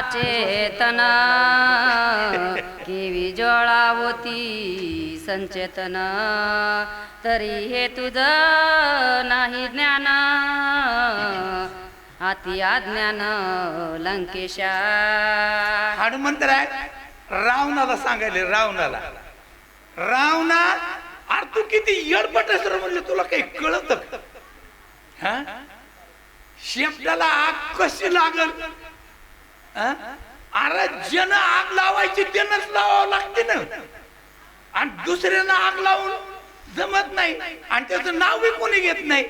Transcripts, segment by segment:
चेतना केवी ज्वाळावती संचेतन तरी हे तुझ नाही ज्ञान. अति अज्ञान लंकेशा. हनुमंतराय रावणाला सांगायले रावणाला. रावणा अरे तू किती यडपट सर म्हणलं तुला काही कळत हा? शेपटाला आग कशी लागल? अरे जन आग लावायची त्यांनाच लावावं लागते ना. आणि दुसऱ्यांना आग लावून जमत नाही. आणि त्याचं नाव बी कोणी घेत नाही.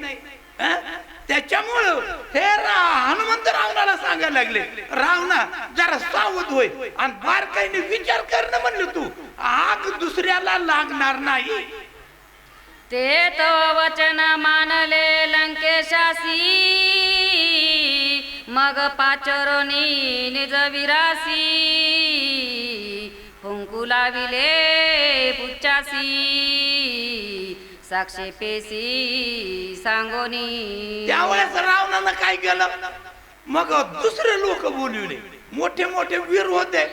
त्याच्यामुळं हे रा- हनुमंत रावणाला सांगायला लागले रावणा जरा सावध होय. आणि बारकाईने विचार करणं म्हणलं तू. आग दुसऱ्याला लागणार नाही. ते तो वचन मानले लंकेशासी. मग पाचरणी निज विरासी फुंकू लाविले पुच्चासी साक्षी पेसी सांगोनी. त्यावेळेस रावणानं काय केलं? मग दुसरे लोक बोलविले. मोठे मोठे वीर होते.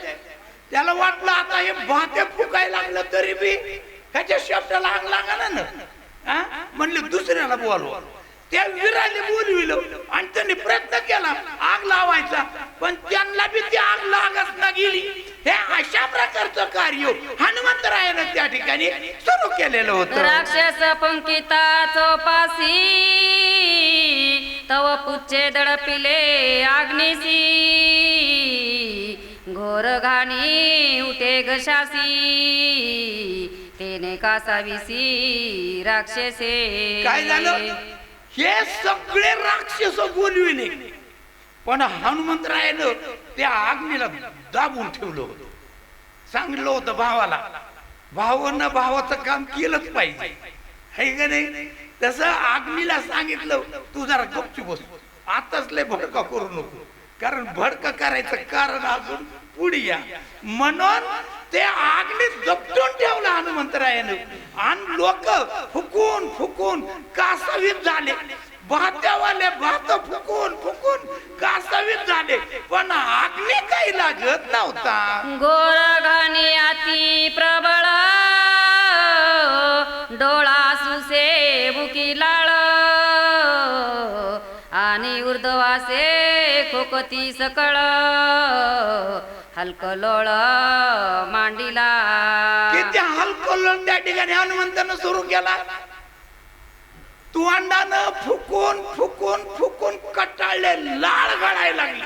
त्याला वाटलं आता हे भाते फुकायला लागलं तरी बी त्याच्या शब्दाला लागला लागाना ना म्हणले दुसऱ्याला बोलवा. त्या वीराने बोलविलं आणि त्यांनी प्रयत्न केला. आग लावायचा. पण त्यांना बी ती आग लागत ना गेली हे अशा प्रकारचं कार्य हनुमंतरायानं त्या ठिकाणी सुरू केलेलं होतं. राक्षस पंकिता चोपासी तव पुच्चे दडपिले आग्निसी. घोर घाणी उठे घशासी तेने कासाविसी राक्षसे. काय झालं? हे सगळे राक्षस बोलविले पण हनुमंतरायानं त्या आग्नीला दाबून ठेवलं होतं. सांगितलं होतं भावाला भावानं भावाचं काम केलंच पाहिजे. है का नाही? तसं आग्नीला सांगितलं तू जरा गपची बस. आताच लय भडका करू नको. कारण भडका करायचं कारण अजून पुढे या. म्हणून ते आग्नीत जपटून ठेवलं हनुमंतरायानं. आणि लोक फुकून फुकून कासावीत झाले. भात्यावाले भात फुकून फुकून कासावीत झाले. पण आग्नी काही लागत नव्हता. घोर घाणी अति प्रबळ डोळा सुसे बुकी लाळ आणि उर्दवासे खोकती सकळ हलक लोळ मांडीला. किती लोण त्या ठिकाणी हनुमंतानं सुरू केला. तू अंडानं फुकून फुकून फुकून कटाळले लाळ गळायला लागली.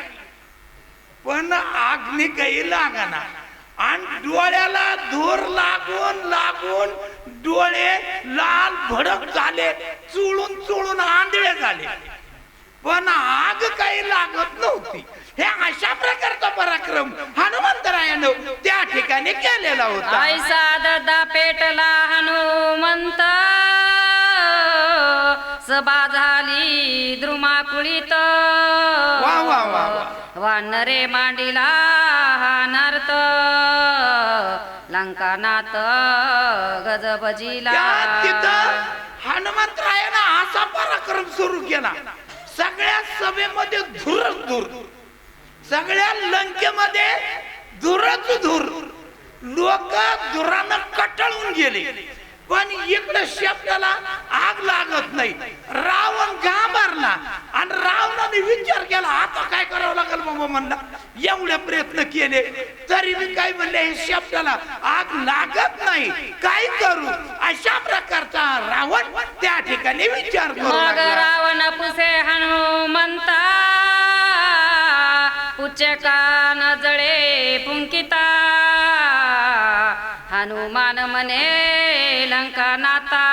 पण आग्नी काही लागाना. आणि डोळ्याला धूर लागून लागून डोळे लाल भडक झाले चुळून चुळून आंधळे झाले. पण आग काही लागत नव्हती. हे अशा प्रकारचा पराक्रम हनुमंतरायानं त्या ठिकाणी केलेला होता. ऐसा ददा पेटला हनुमंत. सभा झाली द्रुमाकुळीत. वा वा वा वा. वानरे मांडीला हानार्थ लंकानाथ गजबजीला. हनुमंतरायानं असा पराक्रम सुरू केला. सगळ्या सभेमध्ये धुरच धूर. सगळ्या लंकेमध्ये धुरच धूर. लोक धुरानं कटळून गेले. पण इकडे शब्दाला आग लागत नाही. रावण घाबरला. आणि रावणाने विचार केला आता काय करावं लागेल बाबा म्हणला. एवढे प्रयत्न केले तरी मी काय म्हणले हे शब्दाला आग लागत नाही काय करू अशा प्रकारचा रावण त्या ठिकाणी विचार. रावण पुसे हनुमंता पुचे कान जळे पुंकिता हनुमान म्हणे लंका नाता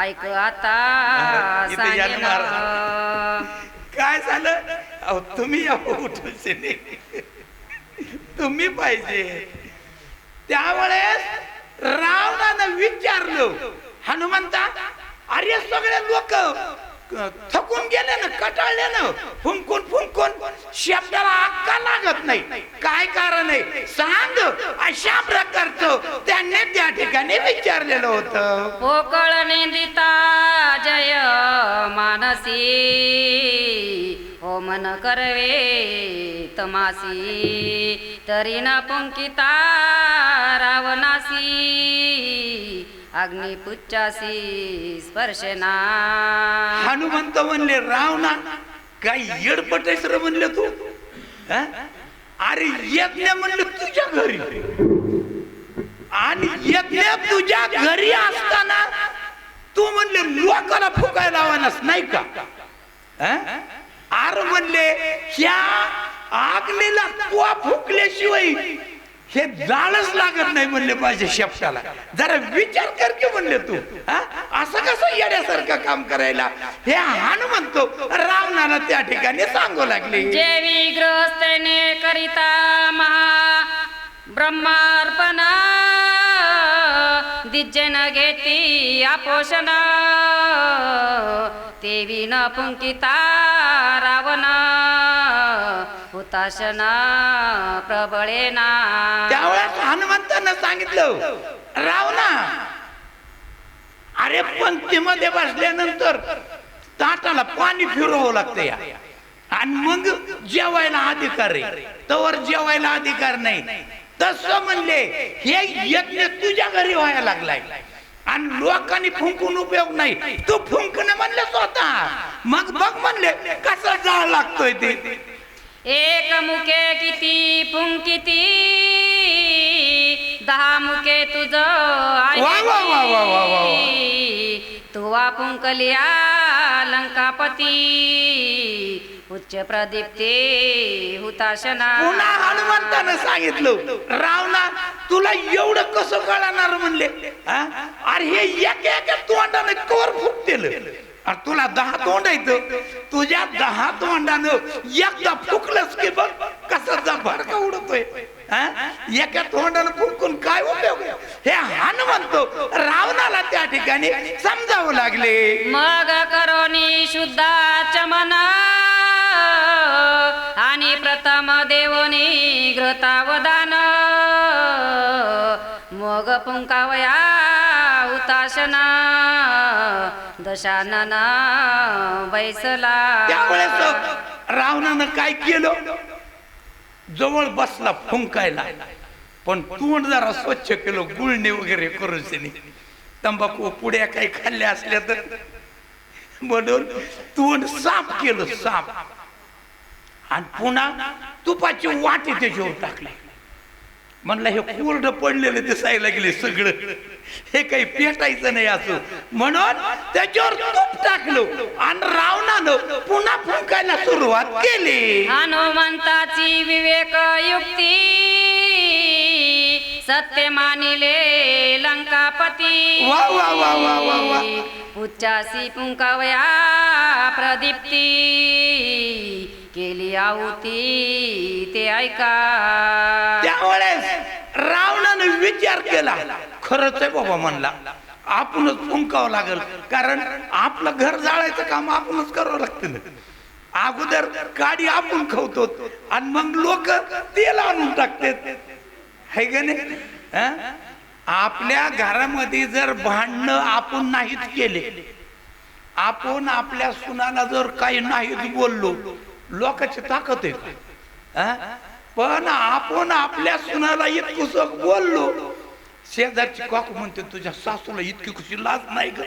ऐक आता. काय झालं अहो तुम्ही उठून तुम्ही पाहिजे. त्यावेळेस रावणानं विचारलं हनुमंता अरे सगळे लोक थकून गेले ना कटाळले ना फुंकून फुंकून शब्दाला अक्का लागत नाही. काय कारण आहे? सांग. अशा प्रकारचं त्यांनी त्या ठिकाणी विचारलेलं होतं. पोकळ निंदिता जय मानसी. मन करवे तमासी तरी ना पंकिता रावणासी अग्निपुच्चासी स्पर्शना. हनुमंत म्हणले रावणा काय काही येडपटेस म्हणले तू? अरे यज्ञ म्हणले तुझ्या घरी. आणि यज्ञ तुझ्या घरी असताना तू म्हणले लोकाला फुकायला लावानस नाही का? त्या आगलेला कुवा फुकल्याशिवाय हे जाळच लागत नाही म्हणले पाहिजे शेपटाला. जरा विचार कर की म्हणले तू असं कसं येण्यासारखं काम करायला? हे हनुमंतो रावणाला त्या ठिकाणी सांगू लागले. जेवी ग्रहस्थेने करिता महा ब्रह्मार्पणा दिज्जेन घेती आपोषणा देवी न पुंकिता रावण. तशा ना त्यावेळेस हनुमंतानं सांगितलं राव ना अरे पंक्तीमध्ये बसल्यानंतर ताटाला पाणी फिरवावं लागतं या. आणि मग जेवायला अधिकार आहे. तवर जेवायला अधिकार नाही. तसं म्हणले हे यज्ञ तुझ्या घरी व्हायला लागलाय. आणि लोकांनी फुंकून उपयोग नाही. तू फुंकणं म्हणलं स्वतः. मग बघ म्हणले कसा जाळ लागतोय ते. एक मुके किती पुंकिती दहा मुके तुझ. तुवा पुंकलिया लंकापती. उच्च प्रदीप्ते हुताशना. पुन्हा हनुमंतानं सांगितलं. रावणा तुला एवढं कसं कळणार म्हणले? अरे हे एक एक तोंडाने कवर फुकतेल अरे तुला दहा तोंड येत तुझ्या दहा तोंडानं एकदा फुकलंच की बघ कसा जबर का उडतोय. एका तोंडानं फुंकून काय उपयोग? हे म्हणतो रावणाला त्या ठिकाणी समजावं लागले. मग करोनी शुद्धा चमना. आणि प्रथम देवनी घृतावदान मग पुंकावया हताशना दशानना बैसला. त्यावेळेस रावणानं काय केलं? जवळ बसला फुंकायला. पण तोंड जरा स्वच्छ केलं गुळणे वगैरे करून त्याने तंबाखू पुड्या काही खाल्ल्या असल्या तर. म्हणून तोंड साफ केलं साफ. आणि पुन्हा तुपाची वाटी त्याच्यावर टाकली. म्हणलं हे कोरडं पडलेलं दिसायला गेले सगळं. हे काही पेटायचं नाही असं. म्हणून त्याच्यावर तूप टाकलं. आणि रावणानं पुन्हा फुंकायला सुरुवात केली. हनुमंताची विवेक युक्ती. सत्य मानिले लंकापती. वा, वा, वा, वा, वा, वा. उच्चासी पुंकावया प्रदीप्ती. केली आहुती ते ऐका. रावणानं विचार केला. खरंच आहे बाबा म्हणला. आपणच फुंकावं लागल. कारण आपलं घर जाळायचं काम आपणच करावं लागतं. अगोदर गाडी आपण खवतो आणि मग लोक तेल आणून टाकतात. हे का नाही? आपल्या घरामध्ये जर भांडणं आपण नाहीत केले आपण आपल्या सुनाला जर काही नाहीत बोललो लोकांची ताकद आहे पण आपण आपल्या सुनाला इतकुसक बोललो. शेजारची काकू म्हणते तुझ्या सासूला इतकी खुशी लाज नाही ग.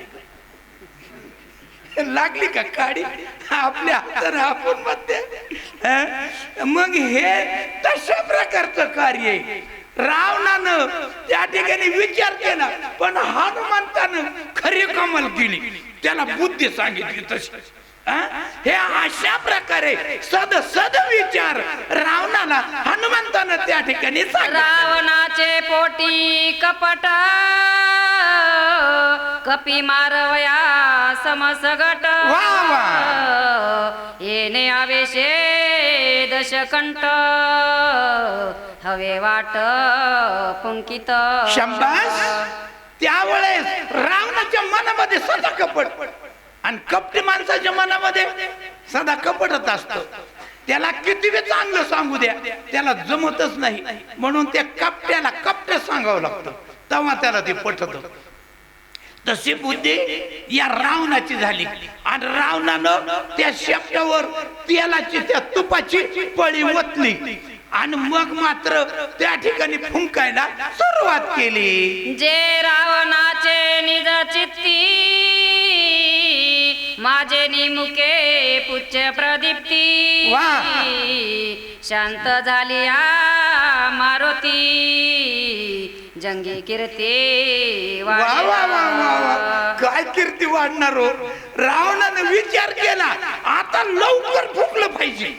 लागली का काडी? आपल्या हाताने आपण म्हणते मग हे तशा प्रकारचं कार्य आहे. रावणानं त्या ठिकाणी विचार केला पण हनुमंतानं खरी कमाल केली. त्याला बुद्धी सांगितली तशी. हं? अशा प्रकारे सद सद विचार रावणाला हनुमंतानं त्या ठिकाणी रावणाचे पोटी कपट कपी मारवया समसगट वा, वा. येणे आवेशे दशकंठ हवे वाट पुंकित शंभास त्यावेळेस रावणाच्या मनामध्ये सदा कपट आणि कपटी माणसाच्या मनामध्ये सदा कपटत असत. त्याला किती बी चांगलं सांगू द्या त्याला जमतच नाही. म्हणून त्या कपट्याला कपट सांगावं लागतं. तेव्हा त्याला ते पटत. तशी बुद्धी या रावणाची झाली. आणि रावणानं त्या शेपटावर तेलाची त्या तुपाची पळी ओतली. आणि मग मात्र त्या ठिकाणी फुंकायला सुरुवात केली. जे रावणाचे निज चित्ती माझे निमुके पुच्छ प्रदीप्ती. शांत झाली आ मारुती. जंगी कीर्ती वा वा वा वा. काय कीर्ती वाढणार हो? रावणानं विचार केला आता लवकर फुकलं पाहिजे.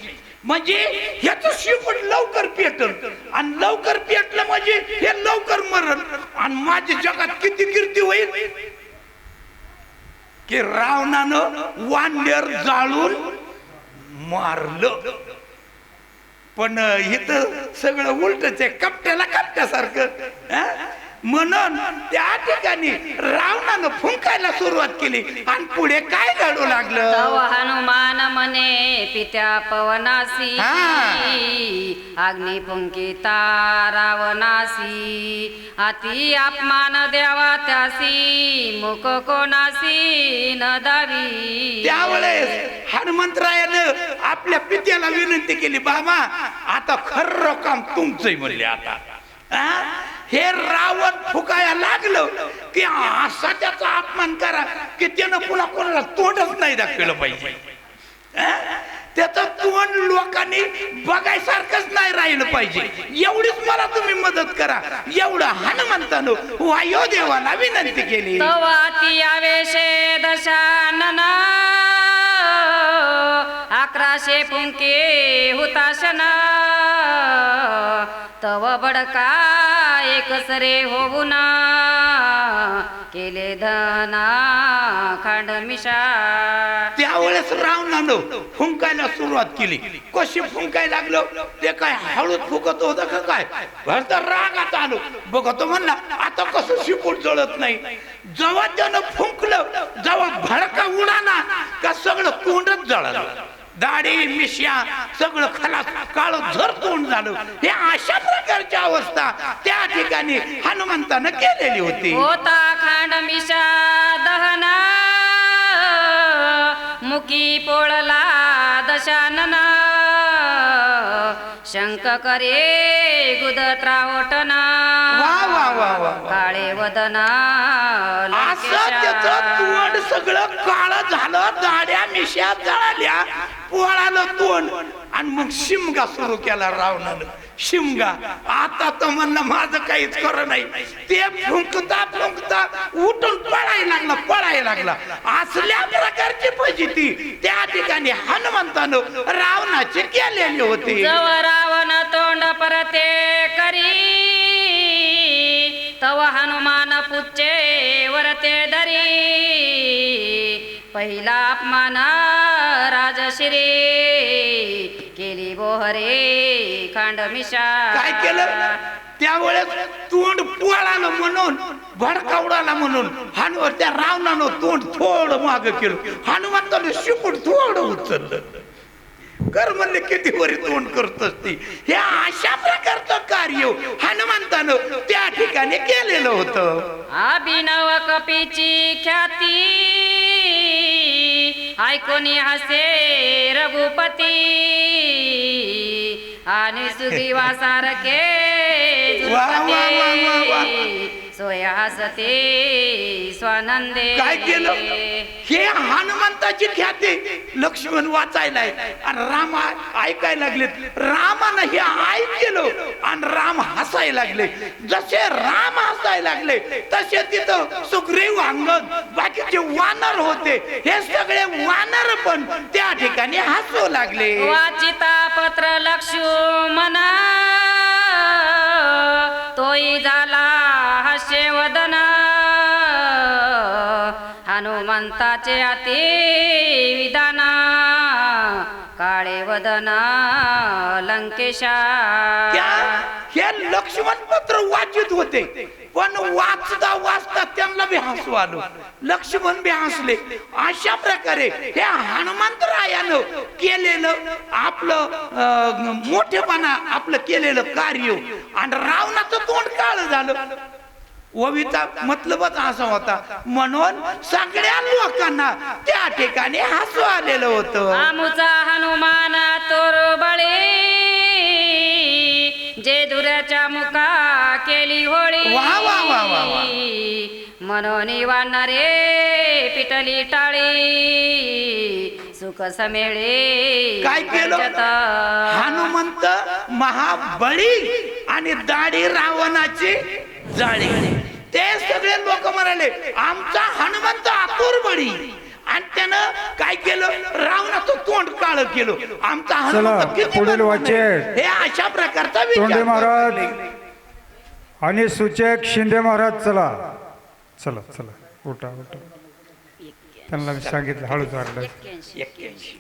म्हणजे ह्याच शिकून लवकर पेटल. आणि लवकर पेटलं म्हणजे हे लवकर मरण. आणि माझ्या जगात किती कीर्ती होईल? की रावणानं वांड्यार जाळून मारलं. पण इथं सगळं उलटच आहे. कपट्याला कपट्यासारखं म्हणून त्या ठिकाणी रावणानं फुंकायला सुरुवात केली आणि पुढे काय घडू तव लागलं हनुमान मने पित्या पवनासी हा. अग्नी पुंकिता रावणासी अति अपमान द्यावा त्यासी मुख कोणासी न दावी त्यावेळेस हनुमंतरायानं आपल्या पित्याला विनंती केली बाबा आता खरं काम तुमचंय म्हणले आता हा? हे रावण फुकाया लागलं की असा त्याचा अपमान करा की त्यानं पुन्हा कोणाला तोंडच नाही दाखवलं पाहिजे. त्याच त्याचं तोंड लोकांनी बघायसारखंच नाही राहिलं पाहिजे. एवढीच मला तुम्ही मदत करा. एवढं हनुमंतान वायो देवाला विनंती केली. अकराशे पुंके हुताशना. तव बडका एकसरे होऊना केले धना खांडमिषा त्यावेळेस रावणानं फुंकायला सुरुवात केली. कशी फुंकाय लागलो? ते काय हळूच फुकत होत का काय? राग रागात आलो. बघतो म्हणला आता कसं शिपूट जळत नाही. जेव्हा त्यानं फुंकलं जेव्हा भडका उडाना का सगळं तोंडच जळालं. दाढी मिश्या सगळं खलास काळ झर तोंड झालं. हे अशा प्रकारची अवस्था त्या ठिकाणी हनुमंतानं केलेली होती. होता खांडमिषा दहना. मुकी पोळला दशानन. शंक करे गुदत्रा ओटना वा वा वा वा काळे वदना. असं त्याचं तोंड सगळं काळ झालं दाड्या मिश्या जळाल्या. पोळालं तोंड. आणि मग शिमगा सुरू केला रावणानं. शिमगा आता तर म्हणणं माझं काहीच खरं नाही. ते फुंकता फुंकता उठून पळायला लागला पळायला लागला. असल्या प्रकारची फजिती त्या ठिकाणी हनुमंतानं रावणाची केलेली होती. जव रावण तोंड परते करी तव हनुमान पुच्चे वरते दरी. पहिला अपमान राजश्री केली बोहरे खांडमिषा काय केलं? त्यावेळेस तोंड पोळालं म्हणून भडकावडाला म्हणून हनुमान त्या रावणानं तोंड थोडं माग केलं. हनुमंतानं शिकून थोडं उचललं. कर म्हणले किती वरी तोंड करत असती हे अशा प्रकारचं कार्य हनुमंतानं त्या ठिकाणी केलेलं होतं. अभिनव कपीची ख्याती ऐकोनी हसे रघुपती. आणि सुग्रीवा स्वानंदे. काय केलं? हे हनुमंताची ख्याती. लक्ष्मण वाचायलाय. आणि राम ऐकायला लागलेत. रामानं हे ऐकलं आणि राम हसायला लागले. जसे राम हसायला लागले तसे तिथं सुग्रीव अंगद बाकीचे वानर होते. हे सगळे वानर पण त्या ठिकाणी हसू लागले. वाचिता पत्र लक्ष्मणा तोई झाला हनुमंताचे अति विधाना काळे वदना लंकेशा. हे लक्ष्मण पत्र वाचित होते पण वाचता वाचता त्यांना बी हसू आलो. लक्ष्मण बी हसले. अशा प्रकारे हे हनुमंतरायानं केलेलं आपलं मोठेपणा आपलं केलेलं कार्य. आणि रावणाचं तोंड काळ झालं. ओवीचा मतलबच असा होता. म्हणून सगळ्या लोकांना त्या ठिकाणी हसू आलेलं होतं. आमुचा हनुमान तोर बळी जे दुऱ्याच्या मुका केली होळी. वा, वा, वा, वा, वा. मनोनी वाढणारे पिटली टाळी सुख समेळे काय केलं. हनुमंत महाबळी आणि दाढी रावणाची जाळी. ते सगळे लोक म्हणाले आमचा हनुमंत आतुर बळी आणि त्यानं काय केलं रावणाचं तोंड काळ केलं आमचा हनुमंत किती पुढील बलवान आहे. वाचक. हे अशा प्रकारचा विचार तोंडे महाराज. आणि सूचक शिंदे महाराज चला चला चला उठा उठा त्यांना मी सांगितलं हळूच. एक्क्याऐंशी.